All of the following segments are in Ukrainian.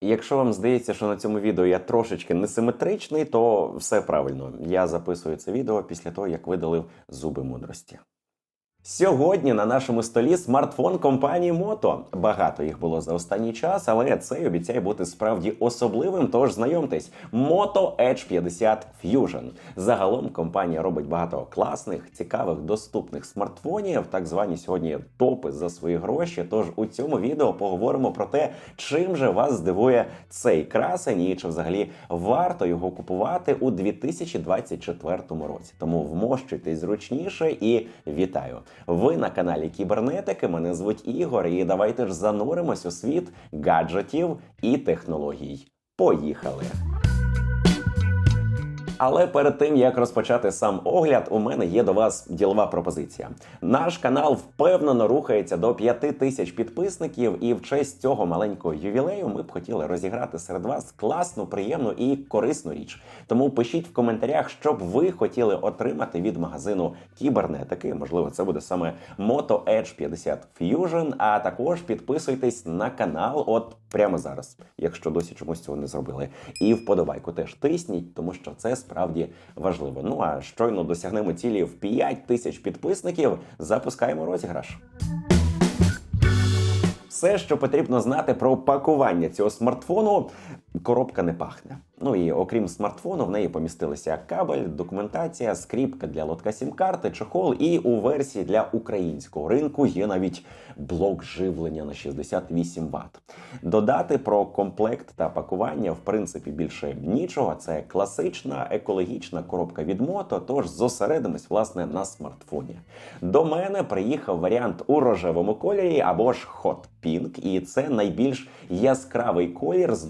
Якщо вам здається, що на цьому відео я трошечки несиметричний, то все правильно. Я записую це відео після того, як видалив зуби мудрості. Сьогодні на нашому столі смартфон компанії Moto. Багато їх було за останній час, але цей обіцяє бути справді особливим. Тож знайомтесь, Moto Edge 50 Fusion. Загалом компанія робить багато класних, цікавих, доступних смартфонів, так звані сьогодні топи за свої гроші. Тож у цьому відео поговоримо про те, чим же вас здивує цей красень і чи взагалі варто його купувати у 2024 році. Тому вмощуйтесь зручніше і вітаю! Ви на каналі Кібернетики. Мене звуть Ігор, і давайте ж зануримось у світ гаджетів і технологій. Поїхали! Але перед тим як розпочати сам огляд, у мене є до вас ділова пропозиція. Наш канал впевнено рухається до 5 тисяч підписників, і в честь цього маленького ювілею ми б хотіли розіграти серед вас класну, приємну і корисну річ. Тому пишіть в коментарях, що б ви хотіли отримати від магазину кібернетики. Можливо, це буде саме Moto Edge 50 Fusion. А також підписуйтесь на канал, от прямо зараз, якщо досі чомусь цього не зробили. І вподобайку теж тисніть, тому що це справді важливо. Ну а щойно досягнемо цілі в 5 тисяч підписників. Запускаємо розіграш. Все, що потрібно знати про пакування цього смартфону, коробка не пахне. Ну і окрім смартфону, в неї помістилися кабель, документація, скріпка для лотка сім-карти, чохол, і у версії для українського ринку є навіть блок живлення на 68 Вт. Додати про комплект та пакування в принципі більше нічого. Це класична екологічна коробка від мото. Тож зосередимось власне на смартфоні. До мене приїхав варіант у рожевому кольорі або ж Hot Pink, і це найбільш яскравий колір з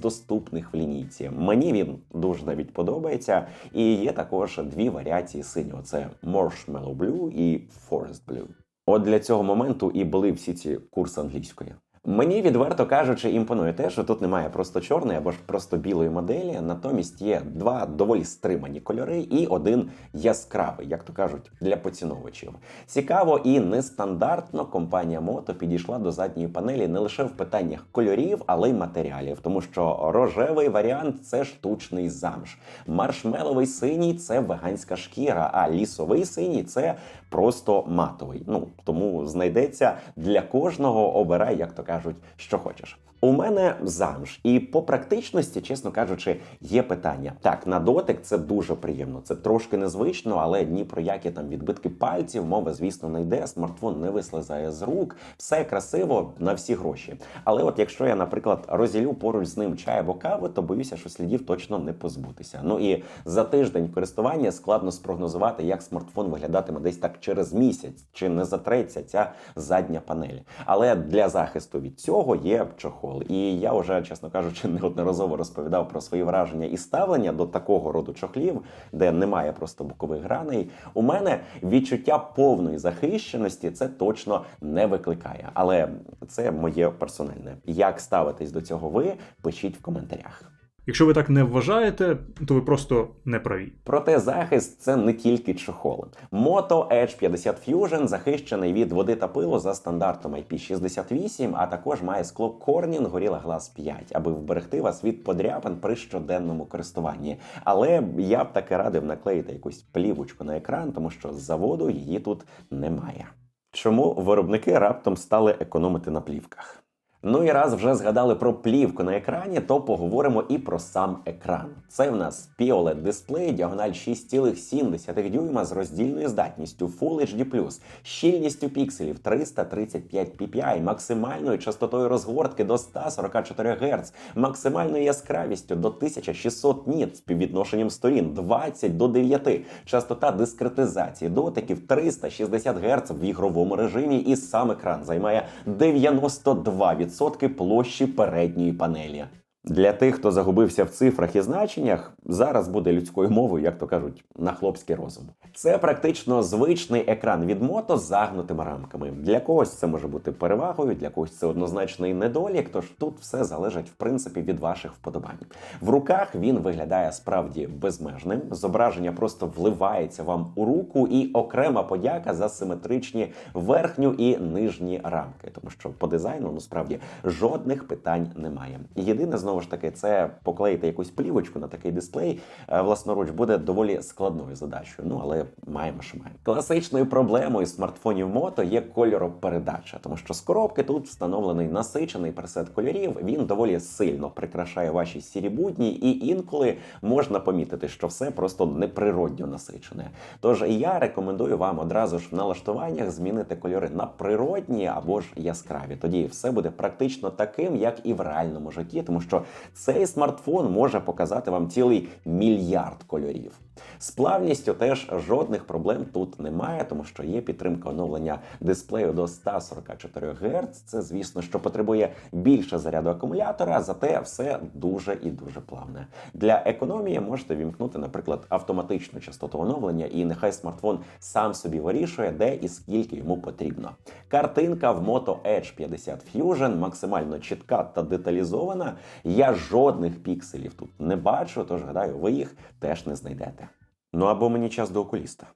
доступних в лінійці. Мені він дуже навіть подобається. І є також дві варіації синього: це Marshmallow Blue і Forest Blue. От для цього моменту і були всі ці курси англійської. Мені відверто кажучи, імпонує те, що тут немає просто чорної або ж просто білої моделі. Натомість є два доволі стримані кольори і один яскравий, як то кажуть, для поціновувачів. Цікаво і нестандартно компанія Moto підійшла до задньої панелі не лише в питаннях кольорів, але й матеріалів, тому що рожевий варіант це штучний замш, маршмеловий синій це веганська шкіра, а лісовий синій це просто матовий. Ну тому знайдеться для кожного обирай, як то кажуть, що хочеш. У мене замш, і по практичності, чесно кажучи, є питання. Так, на дотик це дуже приємно, це трошки незвично, але ні про які там відбитки пальців, мова, звісно, не йде. Смартфон не вислизає з рук, все красиво на всі гроші. Але от якщо я, наприклад, розділю поруч з ним чай або каву, то боюся, що слідів точно не позбутися. Ну і за тиждень користування складно спрогнозувати, як смартфон виглядатиме десь так через місяць, чи не затреться ця задня панель. Але для захисту від цього є чохол. І я вже, чесно кажучи, неодноразово розповідав про свої враження і ставлення до такого роду чохлів, де немає просто бокових граней. У мене відчуття повної захищеності це точно не викликає. Але це моє персональне. Як ставитесь до цього ви? Пишіть в коментарях. Якщо ви так не вважаєте, то ви просто не праві. Проте захист це не тільки чохоли. Moto Edge 50 Fusion захищений від води та пилу за стандартом IP68, а також має скло Corning Gorilla Glass 5, аби вберегти вас від подряпин при щоденному користуванні. Але я б таки радив наклеїти якусь плівочку на екран, тому що з заводу її тут немає. Чому виробники раптом стали економити на плівках? Ну і раз вже згадали про плівку на екрані, то поговоримо і про сам екран. Це в нас POLED дисплей, діагональ 6,7 дюйма з роздільною здатністю Full HD+, щільністю пікселів 335 ppi, максимальною частотою розгортки до 144 Гц, максимальною яскравістю до 1600 ніт, співвідношенням сторін 20 до 9, частота дискретизації дотиків 360 Гц в ігровому режимі, і сам екран займає 92% площі передньої панелі. Для тих, хто загубився в цифрах і значеннях, зараз буде людською мовою, як то кажуть, на хлопський розум. Це практично звичний екран від мото з загнутими рамками. Для когось це може бути перевагою, для когось це однозначний недолік. Тож тут все залежить в принципі від ваших вподобань. В руках він виглядає справді безмежним. Зображення просто вливається вам у руку, і окрема подяка за симетричні верхню і нижні рамки, тому що по дизайну ну справді жодних питань немає. Єдине знову знову ж таки, це поклеїти якусь плівочку на такий дисплей е, власноруч буде доволі складною задачею. Ну але маємо, що маємо. Класичною проблемою смартфонів мото є кольоропередача, тому що з коробки тут встановлений насичений пресет кольорів. Він доволі сильно прикрашає ваші сірі будні, і інколи можна помітити, що все просто неприродньо насичене. Тож я рекомендую вам одразу ж в налаштуваннях змінити кольори на природні або ж яскраві. Тоді все буде практично таким, як і в реальному житті, тому що цей смартфон може показати вам цілий мільярд кольорів. З плавністю теж жодних проблем тут немає, тому що є підтримка оновлення дисплею до 144 Гц. Це, звісно, що потребує більше заряду акумулятора, зате все дуже і дуже плавне. Для економії можете вімкнути, наприклад, автоматичну частоту оновлення, і нехай смартфон сам собі вирішує, де і скільки йому потрібно. Картинка в Moto Edge 50 Fusion максимально чітка та деталізована. Я жодних пікселів тут не бачу, тож гадаю, ви їх теж не знайдете. Ну або мені час до окуліста.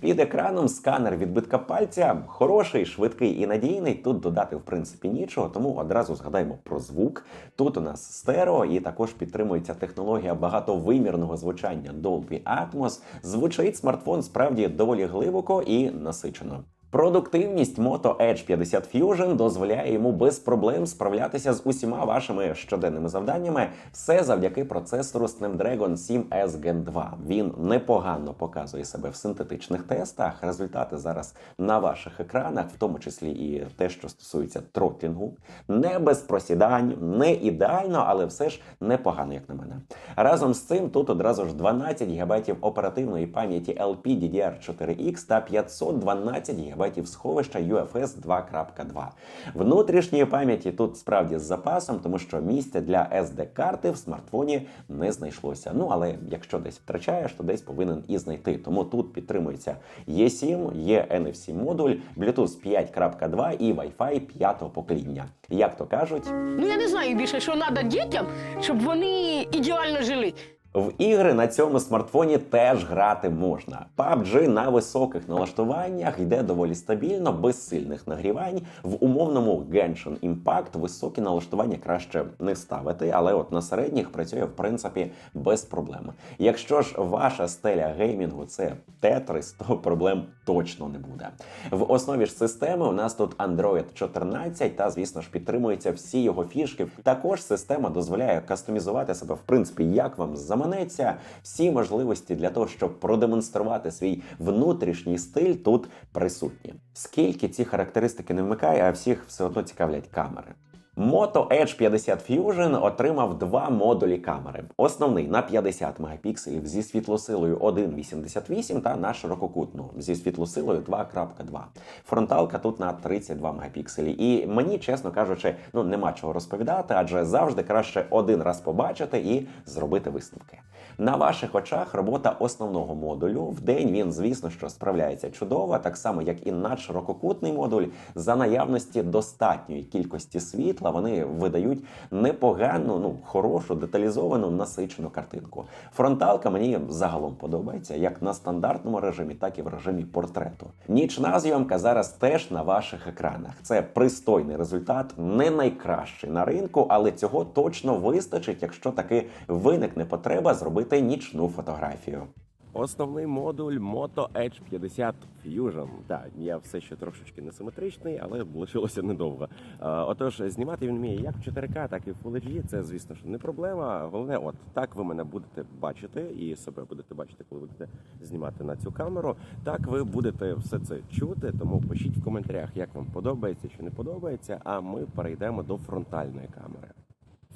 Під екраном сканер відбитка пальця хороший, швидкий і надійний. Тут додати в принципі нічого, тому одразу згадаємо про звук. Тут у нас стерео, і також підтримується технологія багатовимірного звучання Dolby Atmos. Звучить смартфон справді доволі глибоко і насичено. Продуктивність Moto Edge 50 Fusion дозволяє йому без проблем справлятися з усіма вашими щоденними завданнями. Все завдяки процесору Snapdragon 7 S Gen 2. Він непогано показує себе в синтетичних тестах. Результати зараз на ваших екранах, в тому числі і те, що стосується тротлінгу. Не без просідань, не ідеально, але все ж непогано, як на мене. Разом з цим тут одразу ж 12 ГБ оперативної пам'яті LPDDR4X та 512 ГБ сховища UFS 2.2. Внутрішньої пам'яті тут справді з запасом, тому що місця для SD-карти в смартфоні не знайшлося. Ну але якщо десь втрачаєш, то десь повинен і знайти. Тому тут підтримується E7, є NFC модуль, Bluetooth 5.2 і Wi-Fi 5 покоління. Як то кажуть, Ну я не знаю більше, що треба дітям, щоб вони ідеально жили. В ігри на цьому смартфоні теж грати можна. PUBG на високих налаштуваннях йде доволі стабільно, без сильних нагрівань. В умовному Genshin Impact високі налаштування краще не ставити, але от на середніх працює в принципі без проблем. Якщо ж ваша стеля геймінгу це Tetris, то проблем точно не буде. В основі ж системи у нас тут Android 14, та звісно ж підтримуються всі його фішки. Також система дозволяє кастомізувати себе в принципі, як вам заманеться. Всі можливості для того, щоб продемонструвати свій внутрішній стиль, тут присутні. Скільки ці характеристики не вмикає, а всіх все одно цікавлять камери. Moto Edge 50 Fusion отримав два модулі камери: основний на 50 мегапікселів зі світлосилою 1,88 та на ширококутну зі світлосилою 2.2. Фронталка тут на 32 мегапікселі. І мені, чесно кажучи, ну нема чого розповідати, адже завжди краще один раз побачити і зробити висновки. На ваших очах робота основного модулю. В день він, звісно, що справляється чудово, так само як і надширококутний модуль. За наявності достатньої кількості світла вони видають непогану, ну хорошу, деталізовану, насичену картинку. Фронталка мені загалом подобається як на стандартному режимі, так і в режимі портрету. Нічна зйомка зараз теж на ваших екранах. Це пристойний результат, не найкращий на ринку, але цього точно вистачить, якщо таки виникне потреба зробити нічну фотографію. Основний модуль Moto Edge 50 Fusion. Так, я все ще трошечки несиметричний, але лишилося недовго. Е, Отож, знімати він вміє як в 4К, так і в Full HD. Це, звісно ж, не проблема. Головне, от так ви мене будете бачити і себе будете бачити, коли будете знімати на цю камеру. Так ви будете все це чути. Тому пишіть в коментарях, як вам подобається чи не подобається. А ми перейдемо до фронтальної камери.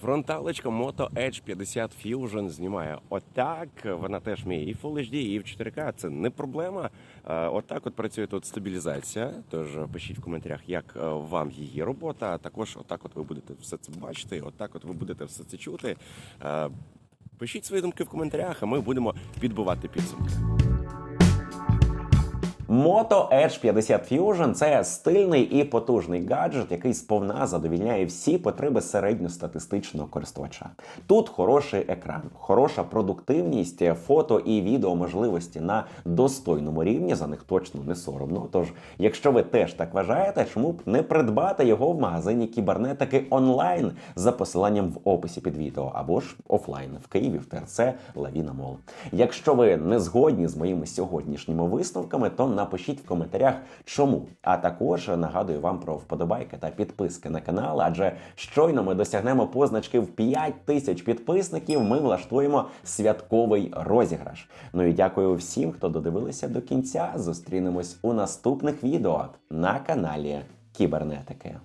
Фронталочка Moto Edge 50 Fusion знімає отак. Вона теж вміє і Full HD, і в 4K. Це не проблема. Е, Отак от працює тут стабілізація. Тож пишіть в коментарях, як е, вам її робота. Також отак от ви будете все це бачити, отак от ви будете все це чути. Е, Пишіть свої думки в коментарях, а ми будемо підбивати підсумки. Moto Edge 50 Fusion це стильний і потужний гаджет, який сповна задовільняє всі потреби середньостатистичного користувача. Тут хороший екран, хороша продуктивність, фото і відео можливості на достойному рівні. За них точно не соромно. Тож, якщо ви теж так вважаєте, чому б не придбати його в магазині кібернетики онлайн за посиланням в описі під відео або ж офлайн в Києві в ТРЦ Лавіна Мол. Якщо ви не згодні з моїми сьогоднішніми висновками, то напишіть в коментарях, чому. А також нагадую вам про вподобайки та підписки на канал, адже щойно ми досягнемо позначки в 5 тисяч підписників. Ми влаштуємо святковий розіграш. Ну і дякую всім, хто додивилися до кінця. Зустрінемось у наступних відео на каналі Кібернетики.